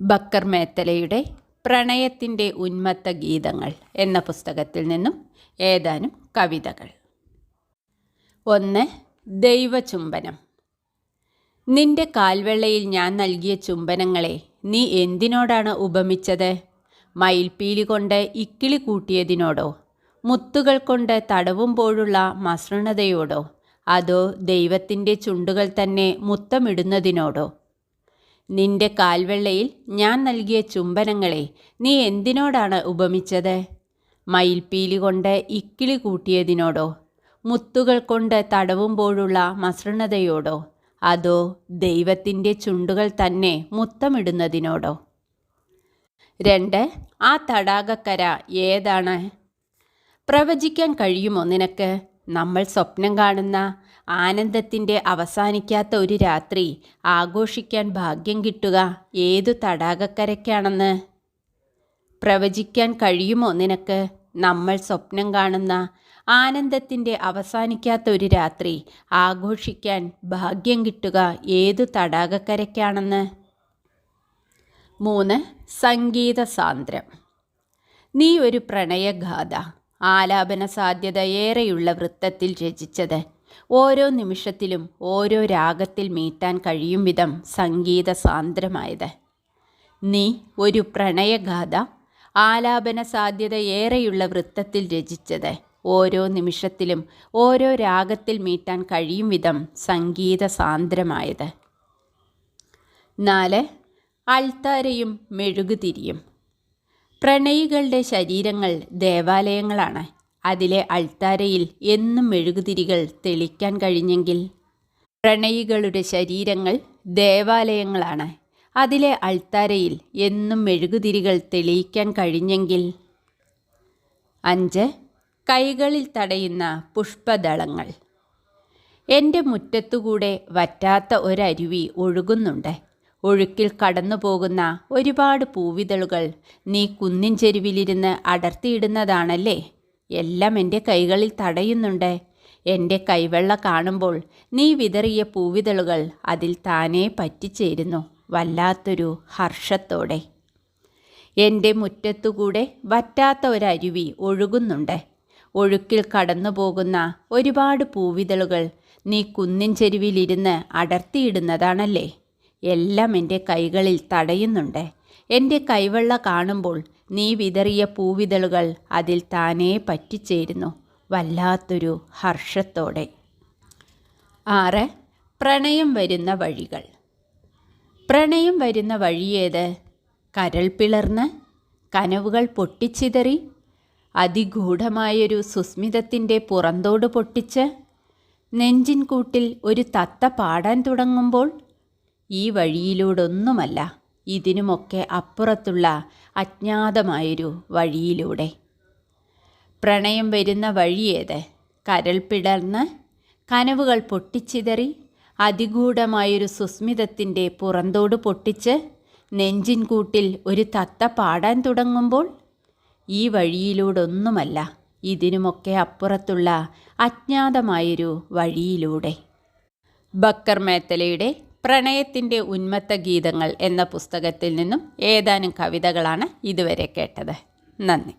ബക്കർ മേത്തലയുടെ പ്രണയത്തിന്റെ ഉന്മത്ത ഗീതങ്ങൾ എന്ന പുസ്തകത്തിൽ നിന്നും ഏതാനും കവിതകൾ. ഒന്ന് ദൈവചുംബനം. നിന്റെ കാൽവെള്ളയിൽ ഞാൻ നൽകിയ ചുംബനങ്ങളെ നീ എന്തിനോടാണ് ഉപമിച്ചത്? മയിൽപ്പീലി കൊണ്ട് ഇക്കിളി കൂട്ടിയതിനോടോ? മുത്തുകൾ കൊണ്ട് തടവുമ്പോഴുള്ള മസൃണതയോടോ? അതോ ദൈവത്തിന്റെ ചുണ്ടുകൾ തന്നെ മുത്തമിടുന്നതിനോടോ? നിന്റെ കാൽവെള്ളയിൽ ഞാൻ നൽകിയ ചുംബനങ്ങളെ നീ എന്തിനോടാണ് ഉപമിച്ചത്? മയിൽപ്പീലി കൊണ്ട് ഇക്കിളി കൂട്ടിയതിനോടോ? മുത്തുകൾ കൊണ്ട് തടവുമ്പോഴുള്ള മസൃണതയോടോ? അതോ ദൈവത്തിന്റെ ചുണ്ടുകൾ തന്നെ മുത്തമിടുന്നതിനോടോ? രണ്ട് ആ തടാകക്കര ഏതാണ്? പ്രവചിക്കാൻ കഴിയുമോ നിനക്ക്? നമ്മൾ സ്വപ്നം കാണുന്ന ആനന്ദത്തിന്റെ അവസാനിക്കാത്ത ഒരു രാത്രി ആഘോഷിക്കാൻ ഭാഗ്യം കിട്ടുക ഏതു തടാകക്കരയ്ക്കാണെന്ന്? പ്രവചിക്കാൻ കഴിയുമോ നിനക്ക്? നമ്മൾ സ്വപ്നം കാണുന്ന ആനന്ദത്തിന്റെ അവസാനിക്കാത്ത ഒരു രാത്രി ആഘോഷിക്കാൻ ഭാഗ്യം കിട്ടുക ഏതു തടാകക്കരയ്ക്കാണെന്ന്? മൂന്ന് സംഗീത സാന്ദ്രം നീ ഒരു പ്രണയഗാഥ. ആലാപന സാധ്യത ഏറെയുള്ള വൃത്തത്തിൽ രചിച്ചത്. ഓരോ നിമിഷത്തിലും ഓരോ രാഗത്തിൽ മീട്ടാൻ കഴിയും വിധം സംഗീത സാന്ദ്രമായത് നീ ഒരു പ്രണയഗാഥ ആലാപന സാധ്യത ഏറെയുള്ള വൃത്തത്തിൽ രചിച്ചത്. ഓരോ നിമിഷത്തിലും ഓരോ രാഗത്തിൽ മീട്ടാൻ കഴിയും വിധം സംഗീത സാന്ദ്രമായത് നാല് അൾത്താരയും മെഴുകുതിരിയും. പ്രണയികളുടെ ശരീരങ്ങൾ ദേവാലയങ്ങളാണ്. അതിലെ അൾത്താരയിൽ എന്നും മെഴുകുതിരികൾ തെളിക്കാൻ കഴിഞ്ഞെങ്കിൽ പ്രണയികളുടെ ശരീരങ്ങൾ ദേവാലയങ്ങളാണ്. അതിലെ അൾത്താരയിൽ എന്നും മെഴുകുതിരികൾ തെളിയിക്കാൻ കഴിഞ്ഞെങ്കിൽ അഞ്ച് കൈകളിൽ തടയുന്ന പുഷ്പദളങ്ങൾ. എന്റെ മുറ്റത്തുകൂടെ വറ്റാത്ത ഒരരുവി ഒഴുകുന്നുണ്ട്. ഒഴുക്കിൽ കടന്നു പോകുന്ന ഒരുപാട് പൂവിതളുകൾ നീ കുന്നിൻ ചെരുവിലിരുന്ന് അടർത്തിയിടുന്നതാണല്ലേ? എല്ലാം എന്റെ കൈകളിൽ തടയുന്നുണ്ട്. എന്റെ കൈവെള്ള കാണുമ്പോൾ നീ വിതറിയ പൂവിതളുകൾ അതിൽ താനേ പറ്റിച്ചേരുന്നു വല്ലാത്തൊരു ഹർഷത്തോടെ. എന്റെ മുറ്റത്തുകൂടെ വറ്റാത്ത ഒരരുവി ഒഴുകുന്നുണ്ട്. ഒഴുക്കിൽ കടന്നു പോകുന്ന ഒരുപാട് പൂവിതളുകൾ നീ കുന്നിൻ ചെരുവിലിരുന്ന് അടർത്തിയിടുന്നതാണല്ലേ? എല്ലാം എന്റെ കൈകളിൽ തടയുന്നുണ്ട്. എന്റെ കൈവെള്ള കാണുമ്പോൾ നീ വിതറിയ പൂവിതളുകൾ അതിൽ താനേ പറ്റിച്ചേരുന്നു. വല്ലാത്തൊരു ഹർഷത്തോടെ. ആറ്. പ്രണയം വരുന്ന വഴികൾ. പ്രണയം വരുന്ന വഴിയേത് കരൾ പിളർന്ന് കനവുകൾ പൊട്ടിച്ചിതറി അതിഗൂഢമായൊരു സുസ്മിതത്തിന്റെ പുറന്തോട് പൊട്ടിച്ച് നെഞ്ചിൻകൂട്ടിൽ ഒരു തത്ത പാടാൻ തുടങ്ങുമ്പോൾ ഈ വഴിയിലൂടൊന്നുമല്ല. ഇതിനുമൊക്കെ അപ്പുറത്തുള്ള അജ്ഞാതമായൊരു വഴിയിലൂടെ. പ്രണയം വരുന്ന വഴിയേത്? കരൾ പിടർന്ന് കനവുകൾ പൊട്ടിച്ചിതറി അതിഗൂഢമായൊരു സുസ്മിതത്തിന്റെ പുറന്തോട് പൊട്ടിച്ച് നെഞ്ചിൻ കൂട്ടിൽ ഒരു തത്ത പാടാൻ തുടങ്ങുമ്പോൾ ഈ വഴിയിലൂടൊന്നുമല്ല ഇതിനുമൊക്കെ അപ്പുറത്തുള്ള അജ്ഞാതമായൊരു വഴിയിലൂടെ. ബക്കർ മേത്തലയുടെ പ്രണയത്തിന്റെ ഉന്മത്ത ഗീതങ്ങൾ എന്ന പുസ്തകത്തിൽ നിന്നും ഏതാനും കവിതകളാണ് ഇതുവരെ കേട്ടത്. നന്ദി.